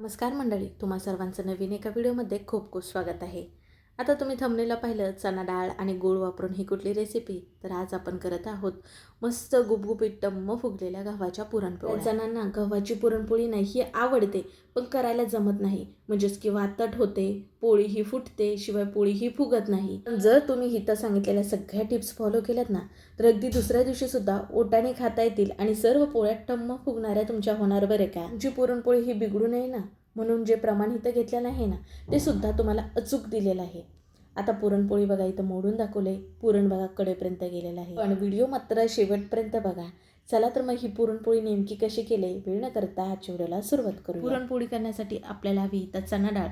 नमस्कार मंडळी तुम्हा सर्वांचं नवीन एका व्हिडिओमध्ये खूप खूप स्वागत आहे. आता तुम्ही थंबनेला पाहिलं चणा डाळ आणि गूळ वापरून ही कुठली रेसिपी तर आज आपण करत आहोत मस्त गुबगुबीत टम्म फुगलेल्या गव्हाच्या पुरणपोळ्या. जणांना गव्हाची पुरणपोळी नाही ही आवडते पण करायला जमत नाही. म्हणजेच की वातट होते पोळी ही फुटते शिवाय पोळी ही फुगत नाही. पण जर तुम्ही इथं सांगितलेल्या सगळ्या टिप्स फॉलो केल्यात ना तर अगदी दुसऱ्या दिवशी सुद्धा ओटाने खाता येतील आणि सर्व पोळ्या टम्म फुगणाऱ्या तुमच्या होणार बरे का? तुमची पुरणपोळी ही बिघडू नये ना. म्हणून जे प्रमाण इथं घेतलेलं आहे ना ते सुद्धा तुम्हाला अचूक दिलेलं आहे. आता पुरणपोळी बघा इथं मोडून दाखवले पुरण बघा कडेपर्यंत गेलेलं आहे. पण व्हिडिओ मात्र शेवटपर्यंत बघा. चला तर मग ही पुरणपोळी नेमकी कशी केली वेळ न करता आजच्या सुरुवात करू पुरणपोळी करण्यासाठी आपल्याला हवी इथं चणा डाळ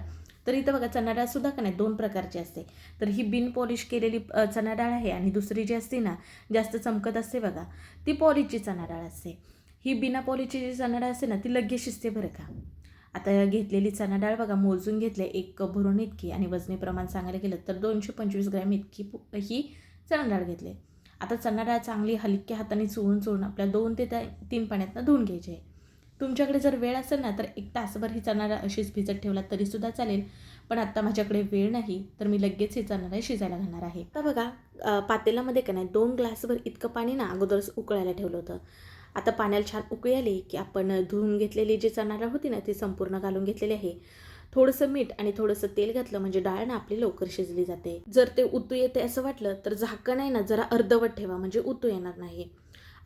तर इथं बघा चणा डाळ सुद्धा का नाही दोन प्रकारची असते. तर ही बिन पॉलिश केलेली चणा डाळ आहे आणि दुसरी जी असते ना जास्त चमकत असते बघा ती पॉलिशची चणा डाळ असते. ही बिना पॉलिशची जी चणा डाळ असते ना ती लगेच शिजते बरं का. आता घेतलेली चणा डाळ बघा मोजून घेतले एक कप भरून इतकी आणि वजनी प्रमाण सांगायला गेलं तर दोनशे पंचवीस ग्रॅम इतकी ही चणा डाळ घेतली आता चणा डाळ चांगली हलक्या हाताने चोळून चोळून आपल्या दोन ते त्या तीन पाण्यातनं धुवून घ्यायची आहे. तुमच्याकडे जर वेळ असेल ना तर एक तासभर ही चणा डाळ अशीच भिजत ठेवला तरीसुद्धा चालेल. पण आत्ता माझ्याकडे वेळ नाही तर मी लगेच ही चणा डाळ शिजायला घालणार आहे. आता बघा पातेलामध्ये पातेल्यामध्ये का नाही दोन ग्लासभर इतकं पाणी ना अगोदरच उकळायला ठेवलं होतं. आता पाण्याला छान उकळी आली की आपण धुवून घेतलेली जी चणा डाळ होती ना ती संपूर्ण घालून घेतलेली आहे. थोडंसं मीठ आणि थोडंसं तेल घातलं म्हणजे डाळ ना आपली लवकर शिजली जाते. जर ते उतू येते असं वाटलं तर झाकण आहे ना जरा अर्धवट ठेवा म्हणजे उतू येणार नाही.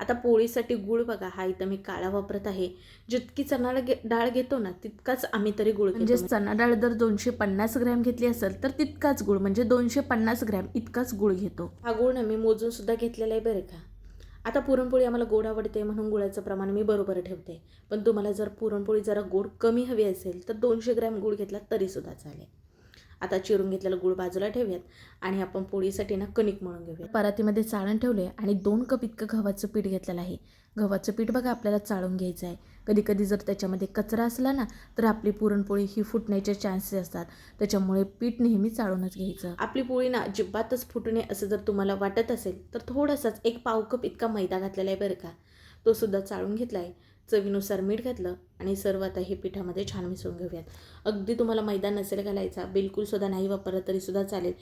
आता पोळीसाठी गुळ बघा हा इथं मी काळा वापरत आहे. जितकी चणा डाळ घेतो ना तितकाच आम्ही तरी गुळ म्हणजे चणा डाळ जर दोनशे पन्नास ग्रॅम घेतली असेल तर तितकाच गुळ म्हणजे दोनशे पन्नास ग्रॅम इतकाच गुळ घेतो. हा गुळ ना मी मोजून सुद्धा घेतलेला आहे बरं का. आता पुरणपोळी आम्हाला गोड आवडते म्हणून गुळाचं प्रमाण मी बरोबर ठेवते. पण तुम्हाला जर पुरणपोळी जरा गोड कमी हवी असेल तर दोनशे ग्रॅम गुळ घेतला तरीसुद्धा चालेल. आता चिरून घेतलेलं गुळ बाजूला ठेवूयात आणि आपण पोळीसाठी ना कणिक मळून घेऊया परातीमध्ये चाळण ठेवले आणि दोन कप इतकं गव्हाचं पीठ घेतलेलं आहे. गव्हाचं पीठ बघा आपल्याला चाळून घ्यायचं आहे. कधी कधी जर त्याच्यामध्ये कचरा असला ना तर आपली पुरणपोळी ही फुटण्याचे चान्सेस असतात. त्याच्यामुळे पीठ नेहमी चाळूनच घ्यायचं. आपली पोळी ना अजिबातच फुटू नये असं जर तुम्हाला वाटत असेल तर थोडासाच एक पाव कप इतका मैदा घातलेला आहे बरं का. तो सुद्धा चाळून घेतला आहे चवीनुसार मीठ घातलं आणि सर्व आता हे पिठामध्ये छान मिसळून घेऊयात. अगदी तुम्हाला मैदा नसेल घालायचा बिलकुलसुद्धा नाही वापरत तरीसुद्धा चालेल.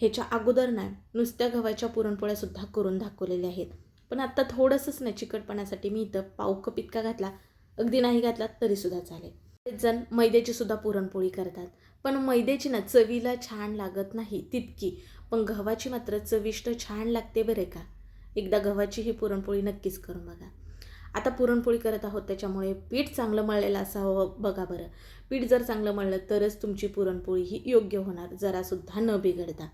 ह्याच्या अगोदर नाही नुसत्या गव्हाच्या पुरणपोळ्यासुद्धा करून दाखवलेल्या आहेत. पण आत्ता थोडंसंच ना चिकटपणासाठी मी इथं पाव कप इतका घातला अगदी नाही घातला तरीसुद्धा चालेल. बरेच जण मैद्याची सुद्धा पुरणपोळी करतात पण मैद्याची ना चवीला छान लागत नाही तितकी. पण गव्हाची मात्र चविष्ट छान लागते बरे का? एकदा गव्हाची ही पुरणपोळी नक्कीच करून बघा. आता पुरणपोळी करत आहोत त्याच्यामुळे पीठ चांगलं मळलेलं असावं बघा बरं. पीठ जर चांगलं मळलं तरच तुमची पुरणपोळी ही योग्य होणार जरासुद्धा न बिघडता.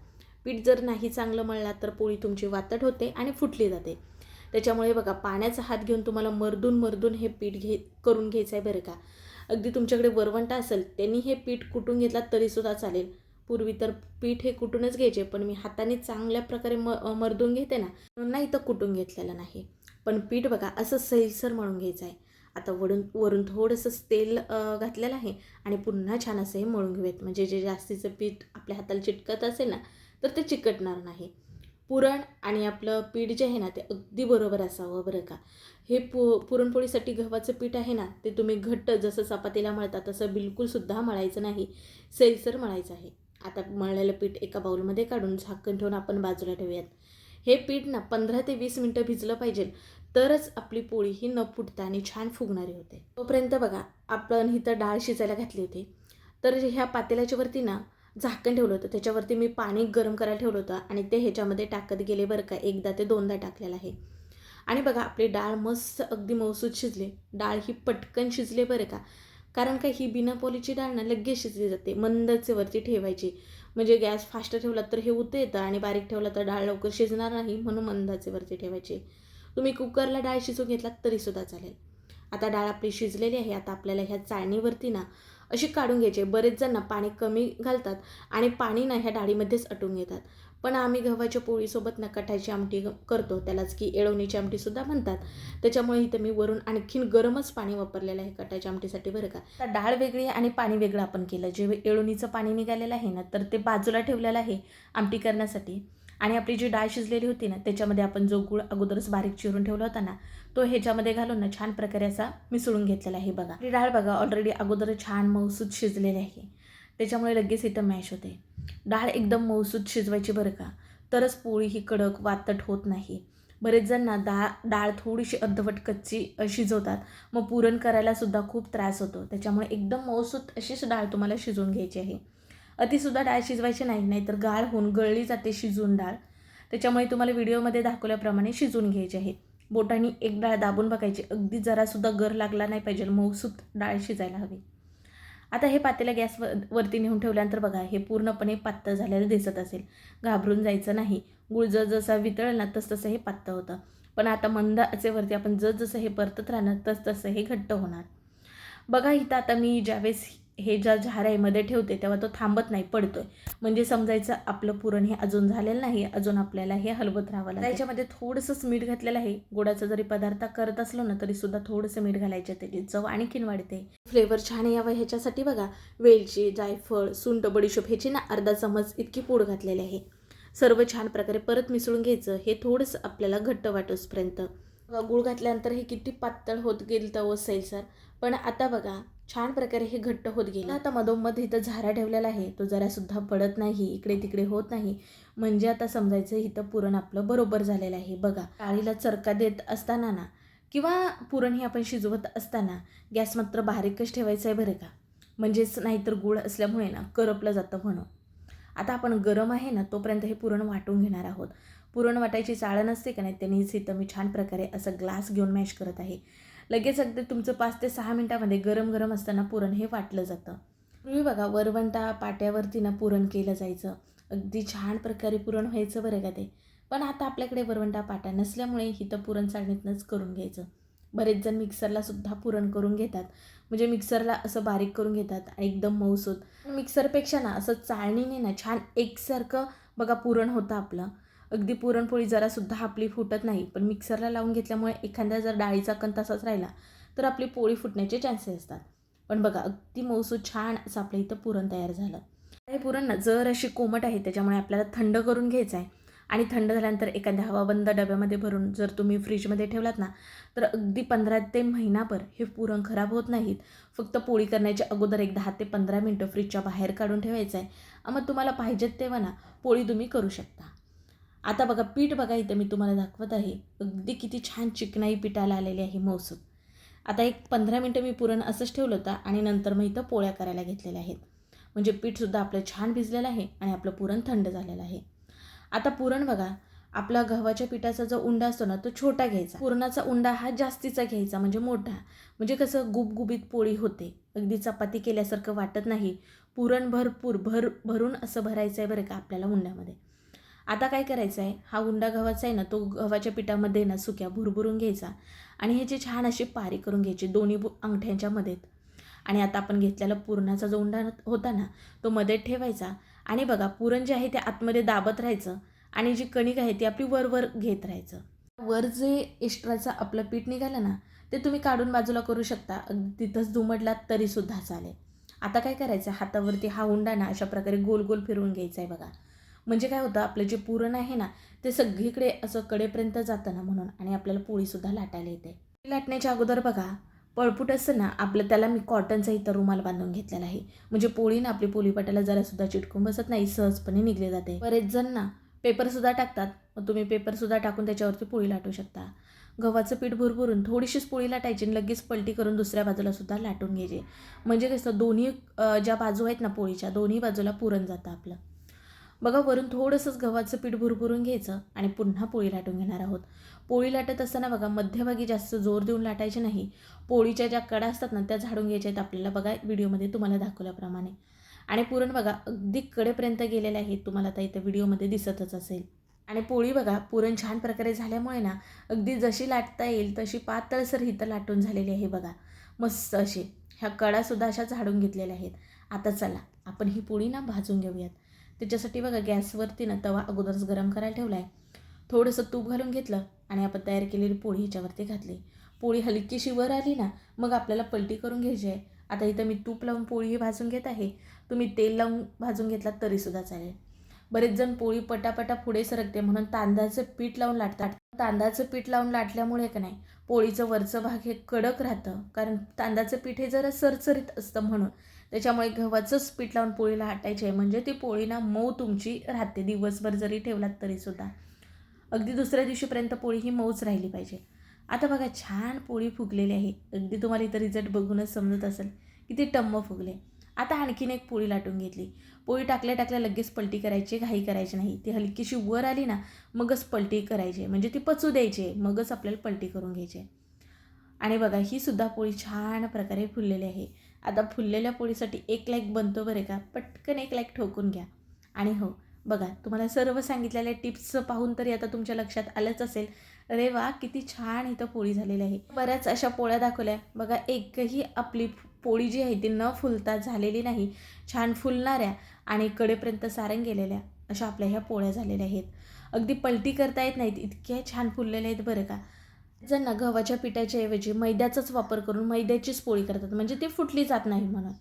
पीठ जर नाही चांगलं मळला तर पोळी तुमची वातट होते आणि फुटली जाते. त्याच्यामुळे बघा पाण्याचा हात घेऊन तुम्हाला मर्दून मर्दून हे पीठ घे करून घ्यायचं आहे बरं का. अगदी तुमच्याकडे वरवंटा असेल त्यांनी हे पीठ कुटून घेतला तरीसुद्धा चालेल. पूर्वी तर पीठ हे कुटूनच घ्यायचे पण मी हाताने चांगल्या प्रकारे म मर्दून घेते ना म्हणून नाही तर कुटून घेतलेलं नाही. पण पीठ बघा असं सैलसर मळून घ्यायचं आहे. आता वरून वरून थोडंसं तेल घातलेलं आहे आणि पुन्हा छान असं हे मळून घेऊयात. म्हणजे जे जास्तीचं पीठ आपल्या हाताला चिटकत असेल ना तर ते चिकटणार नाही. पुरण आणि आपलं पीठ जे आहे ना ते अगदी बरोबर असावं बरं का. हे पु पुरणपोळीसाठी गव्हाचं पीठ आहे ना ते तुम्ही घट्ट जसं चपातीला मळता तसं बिलकुलसुद्धा मळायचं नाही. सैलसर मळायचं आहे. आता मळलेलं पीठ एका बाउलमध्ये काढून झाकण ठेवून आपण बाजूला ठेवूयात. हे पीठ ना पंधरा ते वीस मिनटं भिजलं पाहिजे. तरच आपली पोळी ही न फुटता आणि छान फुगणारी होते. तोपर्यंत बघा आपण इथं डाळ शिजायला घातली होती. तर ह्या पातेल्याच्यावरती ना झाकण ठेवलं होतं त्याच्यावरती मी पाणी गरम करायला ठेवलं होतं आणि ते ह्याच्यामध्ये टाकत गेले बरं का एकदा ते दोनदा टाकलेलं आहे. आणि बघा आपली डाळ मस्त अगदी मौसूद शिजली. डाळ ही पटकन शिजले बरं का. कारण का ही बिना पोलीची डाळ ना लगेच शिजली जाते मंदचे वरती ठेवायची. म्हणजे गॅस फास्ट ठेवला तर हे उतं येतं आणि बारीक ठेवला तर डाळ लवकर शिजणार नाही म्हणून मंदाचे वरती ठेवायची. तुम्ही कुकरला डाळ शिजून घेतलात तरीसुद्धा चालेल. आता डाळ आपली शिजलेली आहे आता आपल्याला ह्या चाळणीवरती ना अशी काढून घ्यायची. बरेच जण ना पाणी कमी घालतात आणि पाणी ना ह्या डाळीमध्येच अटून घेतात. पण आम्ही गव्हाच्या पोळीसोबत ना आमटी करतो. त्यालाच की एळवणीची आमटीसुद्धा म्हणतात. त्याच्यामुळे इथं मी वरून आणखीन गरमच पाणी वापरलेलं आहे कटाच्या आमटीसाठी बरं का. तर डाळ वेगळी आणि पाणी वेगळं आपण केलं. जे एळवणीचं पाणी निघालेलं आहे ना तर ते बाजूला ठेवलेलं आहे आमटी करण्यासाठी. आणि आपली जी डाळ शिजलेली होती ना त्याच्यामध्ये आपण जो गुळ अगोदरच बारीक चिरून ठेवला होता ना तो ह्याच्यामध्ये घालून ना छान प्रकारे असा मिसळून घेतलेला आहे बघा. डाळ बघा ऑलरेडी अगोदर छान मऊसूत शिजलेली आहे. त्याच्यामुळे लगेच इथं मॅश होते. डाळ एकदम मऊसूत शिजवायची बरं का? तरच पोळी ही कडक वातट होत नाही. बरेच जण ना डाळ डाळ थोडीशी अर्धवट कच्ची शिजवतात. मग पुरण करायलासुद्धा खूप त्रास होतो. त्याच्यामुळे एकदम मऊसूत अशीच डाळ तुम्हाला शिजवून घ्यायची आहे. अतिसुद्धा डाळ शिजवायची नाही नाहीतर गाळ होऊन गळली जाते शिजून डाळ. त्याच्यामुळे तुम्हाला व्हिडिओमध्ये दाखवल्याप्रमाणे शिजवून घ्यायची आहे. बोटांनी एक डाळ दाबून बघायची. अगदी जरासुद्धा गर लागला नाही पाहिजे. मऊसूत डाळ शिजायला हवी. आता हे पातेला गॅस व वरती नेऊन ठेवल्यानंतर बघा हे पूर्णपणे पातळ झालेलं दिसत असेल. घाबरून जायचं नाही. गुळ जसा वितळेल ना तसं हे पातळ होतं. पण आता मंद आचेवरती आपण जसं हे परतत राहणार तस तसं हे घट्ट होणार. बघा इथं आता मी ज्यावेळेस हे ज्या झाराईमध्ये ठेवते तेव्हा तो थांबत नाही पडतोय. म्हणजे समजायचं आपलं पुरण हे अजून झालेलं नाही अजून आपल्याला हे हलवत राहावं लागेल. त्याच्यामध्ये थोडंसंच मीठ घातलेलं आहे. गोडाचा जरी पदार्थ करत असलो ना तरी सुद्धा थोडंसं मीठ घालायचं त्याची चव आणखीन वाढते. फ्लेवर छान यावं ह्याच्यासाठी बघा. वेलची जायफळ सुंट बडीशोप ह्याची ना अर्धा चमच इतकी पूड घातलेली आहे. सर्व छान प्रकारे परत मिसळून घ्यायचं. हे थोडंसं आपल्याला घट्ट वाटोसपर्यंत. गुळ गूळ घातल्यानंतर हे किती पातळ होत गेलं तर सैल सर. पण आता बघा छान प्रकारे हे घट्ट होत गेलं. आता मधोमध इथं झारा ठेवलेला आहे. तो जरासुद्धा पडत नाही इकडे तिकडे होत नाही. म्हणजे आता समजायचं इथं पुरण आपलं बरोबर झालेलं आहे. बघा डाळीला चरका देत असताना ना किंवा पुरण हे आपण शिजवत असताना गॅस मात्र बारीकच ठेवायचं आहे बरं का? म्हणजेच नाहीतर गुळ असल्यामुळे ना करपलं जातं म्हणून. आता आपण गरम आहे ना तोपर्यंत हे पुरण वाटून घेणार आहोत. पुरण वाटायची चाळ नसते का नाही त्यांनीच इथं मी छान प्रकारे असं ग्लास घेऊन मॅश करत आहे. लगेच अगदी तुमचं पाच ते सहा मिनटामध्ये गरम गरम असताना पुरण हे वाटलं जातं. पूर्वी बघा वरवंटा पाट्यावरती ना पुरण केलं जायचं. अगदी छान प्रकारे पुरण व्हायचं बरं का ते. पण आता आपल्याकडे वरवंटा पाट्या नसल्यामुळे हिथं पुरण चाळणीतनंच करून घ्यायचं. बरेच जण मिक्सरला सुद्धा पुरण करून घेतात. म्हणजे मिक्सरला असं बारीक करून घेतात एकदम मऊसूत. मिक्सरपेक्षा ना असं चाळणीने ना छान एकसारखं बघा पुरण होतं आपलं. अगदी पुरणपोळी जरासुद्धा आपली फुटत नाही पण मिक्सरला लावून घेतल्यामुळे एखाद्या जर डाळीचा कण तसाच राहिला तर आपली पोळी फुटण्याचे चान्सेस असतात. पण बघा अगदी मौसू छान असं आपल्या इथं पुरण तयार झालं. हे पुरण ना जर अशी कोमट आहे त्याच्यामुळे आपल्याला थंड करून घ्यायचं आहे. आणि थंड झाल्यानंतर एखाद्या हवाबंद डब्यामध्ये भरून जर तुम्ही फ्रीजमध्ये ठेवलात ना तर अगदी पंधरा ते महिनाभर हे पुरण खराब होत नाहीत. फक्त पोळी करण्याच्या अगोदर एक दहा ते पंधरा मिनटं फ्रीजच्या बाहेर काढून ठेवायचं आहे. मग तुम्हाला पाहिजेत तेव्हा ना पोळी तुम्ही करू शकता. आता बघा पीठ बघा इथं मी तुम्हाला दाखवत आहे. अगदी किती छान चिकनाई पिठाला आलेली आहे मौसूद आता एक पंधरा मिनटं मी पुरण असंच ठेवलं होतं आणि नंतर मग इथं पोळ्या करायला घेतलेल्या आहेत. म्हणजे पीठसुद्धा आपलं छान भिजलेलं आहे आणि आपलं पुरण थंड झालेलं आहे. आता पुरण बघा आपला गव्हाच्या पिठाचा जो उंडा असतो ना तो छोटा घ्यायचा. पुरणाचा उंडा हा जास्तीचा घ्यायचा म्हणजे मोठा. म्हणजे कसं गुबगुबीत पोळी होते. अगदी चपाती केल्यासारखं वाटत नाही. पुरण भरपूर भर भरून असं भरायचं आहे बरं का आपल्याला उंड्यामध्ये. आता काय करायचं आहे? हा उंडा गव्हाचा आहे ना तो गव्हाच्या पिठामध्ये ना सुक्या भुरभुरून घ्यायचा आणि ह्याची छान अशी पारी करून घ्यायची दोन्ही बु अंगठ्यांच्या मध्येत आणि आता आपण घेतलेला पुरणाचा जो उंडा होता ना तो मध्ये ठेवायचा. आणि बघा पुरण जे आहे ते आतमध्ये दाबत राहायचं आणि जी कणिक आहे ती आपली वर वर घेत राहायचं. वर जे एक्स्ट्राचं आपलं पीठ निघालं ना ते तुम्ही काढून बाजूला करू शकता. तिथंच दुमडलात तरीसुद्धा चालेल. आता काय करायचं? हातावरती हा उंडा ना अशा प्रकारे गोल गोल फिरवून घ्यायचा आहे बघा. म्हणजे काय होतं आपलं जे पुरण आहे ना ते सगळीकडे असं कडेपर्यंत जातं ना म्हणून आणि आपल्याला पोळीसुद्धा लाटायला येते. लाटण्याच्या अगोदर बघा पळपूट असतं ना आपलं त्याला मी कॉटनचा इतर रुमाल बांधून घेतलेला आहे. म्हणजे पोळी ना आपली पोळीपाट्याला जरासुद्धा चिटकून बसत नाही सहजपणे निघले जाते. बरेच जण ना पेपरसुद्धा टाकतात. मग तुम्ही पेपरसुद्धा टाकून त्याच्यावरती पोळी लाटू शकता. गव्हाचं पीठ भरभरून थोडीशीच पोळी लाटायची आणि लगेच पलटी करून दुसऱ्या बाजूला सुद्धा लाटून घ्यायची. म्हणजे कसं दोन्ही ज्या बाजू आहेत ना पोळीच्या दोन्ही बाजूला पुरण जातं आपलं. बघा वरून थोडंसंच गव्हाचं पीठ भुरभुरून घ्यायचं आणि पुन्हा पोळी लाटून घेणार आहोत. पोळी लाटत असताना बघा मध्यभागी जास्त जोर देऊन लाटायचे नाही. पोळीच्या ज्या कडा असतात ना त्या झाडून घ्यायच्या आहेत आपल्याला. बघा व्हिडिओमध्ये तुम्हाला दाखवल्याप्रमाणे. आणि पुरण बघा अगदी कडेपर्यंत गेलेले आहे तुम्हाला आता इथं व्हिडिओमध्ये दिसतच असेल. आणि पोळी बघा पुरण छान प्रकारे झाल्यामुळे ना अगदी जशी लाटता येईल तशी पातळसर हिथं लाटून झालेली आहे बघा. मस्त अशी ह्या कडासुद्धा अशा झाडून घेतलेल्या आहेत. आता चला आपण ही पोळी ना भाजून घेऊयात. त्याच्यासाठी बघा गॅसवरती ना तवा अगोदरच गरम करायला ठेवला आहे थोडंसं तूप घालून घेतलं आणि आपण तयार केलेली पोळी ह्याच्यावरती घातली. पोळी हलकीशी वर आली ना मग आपल्याला पलटी करून घ्यायची आहे. आता इथं मी तूप लावून पोळी ही भाजून घेत आहे. तुम्ही तेल लावून भाजून घेतलात तरीसुद्धा चालेल. बरेच जण पोळी पटापटा पुढे सरकते म्हणून तांदळाचं पीठ लावून लाटतात. तांदळाचं पीठ लावून लाटल्यामुळे का नाही पोळीचं वरचं भाग हे कडक राहतं. कारण तांदळाचं पीठ हे जरा सरसरीत असतं म्हणून. त्याच्यामुळे गव्हाचंच पीठ लावून पोळीला आटायची आहे. म्हणजे ती पोळी ना मऊ तुमची राहते. दिवसभर जरी ठेवलात तरीसुद्धा अगदी दुसऱ्या दिवशीपर्यंत पोळी ही मऊच राहिली पाहिजे. आता बघा छान पोळी फुगलेली आहे. अगदी तुम्हाला इथं रिझल्ट बघूनच समजत असेल किती टम्म फुगले. आता आणखीन एक पोळी लाटून घेतली. पोळी टाकल्या टाकल्या लगेच पलटी करायची घाई करायची नाही. ती हलकीशी वर आली ना मगच पलटी करायची म्हणजे ती पचू द्यायची मगच आपल्याला पलटी करून घ्यायची आणि बघा ही सुद्धा पोळी छान प्रकारे फुललेली आहे. आता फुललेल्या पोळीसाठी एक लाईक बनतो बरे का? पटकन एक लाईक ठोकून घ्या. आणि हो बघा तुम्हाला सर्व सांगितलेल्या टिप्स पाहून तरी आता तुमच्या लक्षात आलंच असेल. अरे वा किती छान इथं पोळी झालेली आहे. बऱ्याच अशा पोळ्या दाखवल्या. बघा एकही आपली पोळी जी आहे ती न फुलता झालेली नाही. छान फुलणाऱ्या आणि कडेपर्यंत सारंग गेलेल्या अशा आपल्या ह्या पोळ्या झालेल्या आहेत. अगदी पलटी करता येत नाहीत. इतक्या छान फुललेल्या आहेत बरं का? ज्यांना गव्हाच्या पिठाच्या ऐवजी मैद्याचाच वापर करून मैद्याचीच पोळी करतात. म्हणजे ती फुटली जात नाही म्हणून.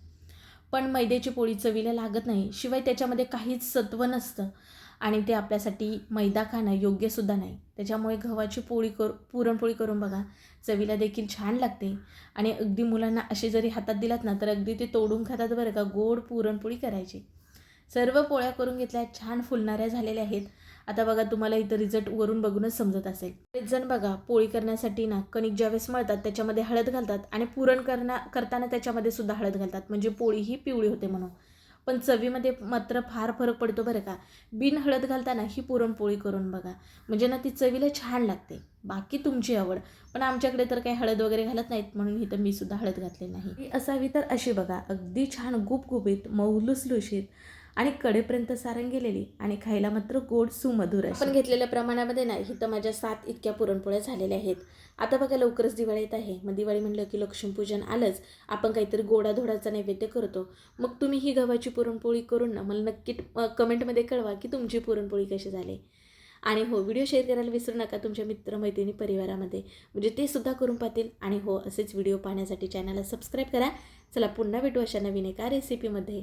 पण मैद्याची पोळी चवीला लागत नाही. शिवाय त्याच्यामध्ये काहीच सत्व नसतं आणि ते आपल्यासाठी मैदा खाणं योग्यसुद्धा नाही. त्याच्यामुळे गव्हाची पोळी कर पुरणपोळी करून बघा चवीला देखील छान लागते. आणि अगदी मुलांना असे जरी हातात दिलात ना तर अगदी ते तोडून खातात बरं का. गोड पुरणपोळी करायची. सर्व पोळ्या करून घेतल्या छान फुलणाऱ्या झालेल्या आहेत. आता बघा तुम्हाला इथं रिझल्ट वरून बघूनच समजत असेल. बरेच जण बघा पोळी करण्यासाठी ना कणिक ज्यावेळेस मळतात त्याच्यामध्ये हळद घालतात आणि पुरण करण्या करताना त्याच्यामध्ये सुद्धा हळद घालतात. म्हणजे पोळी ही पिवळी होते म्हणून. पण चवीमध्ये मात्र फार फरक पडतो बरं का. बिन हळद घालताना ही पुरणपोळी करून बघा. म्हणजे ना ती चवीला छान लागते. बाकी तुमची आवड. पण आमच्याकडे तर काही हळद वगैरे घालत नाहीत म्हणून इथं मी सुद्धा हळद घातली नाही. असावी तर अशी बघा. अगदी छान गुपगुपीत मऊ लुसलुशीत आणि कडेपर्यंत सारंग गेलेली आणि खायला मात्र गोड सुमधुर आपण घेतलेल्या प्रमाणामध्ये नाही इथं माझ्या सात इतक्या पुरणपोळ्या झालेल्या आहेत. आता बघा लवकरच दिवाळी येत आहे. मग दिवाळी म्हणलं की लक्ष्मीपूजन आलंच. आपण काहीतरी गोडाधोडाचा नैवेद्य करतो. मग तुम्ही ही गव्हाची पुरणपोळी करून ना मला नक्की कमेंटमध्ये कळवा की तुमची पुरणपोळी कशी झाली. आणि हो व्हिडिओ शेअर करायला विसरू नका तुमच्या मित्रमैत्रिणी परिवारामध्ये. म्हणजे ते सुद्धा करून पाहतील. आणि हो असेच व्हिडिओ पाहण्यासाठी चॅनलला सबस्क्राईब करा. चला पुन्हा भेटू अशा नवीन एका रेसिपीमध्ये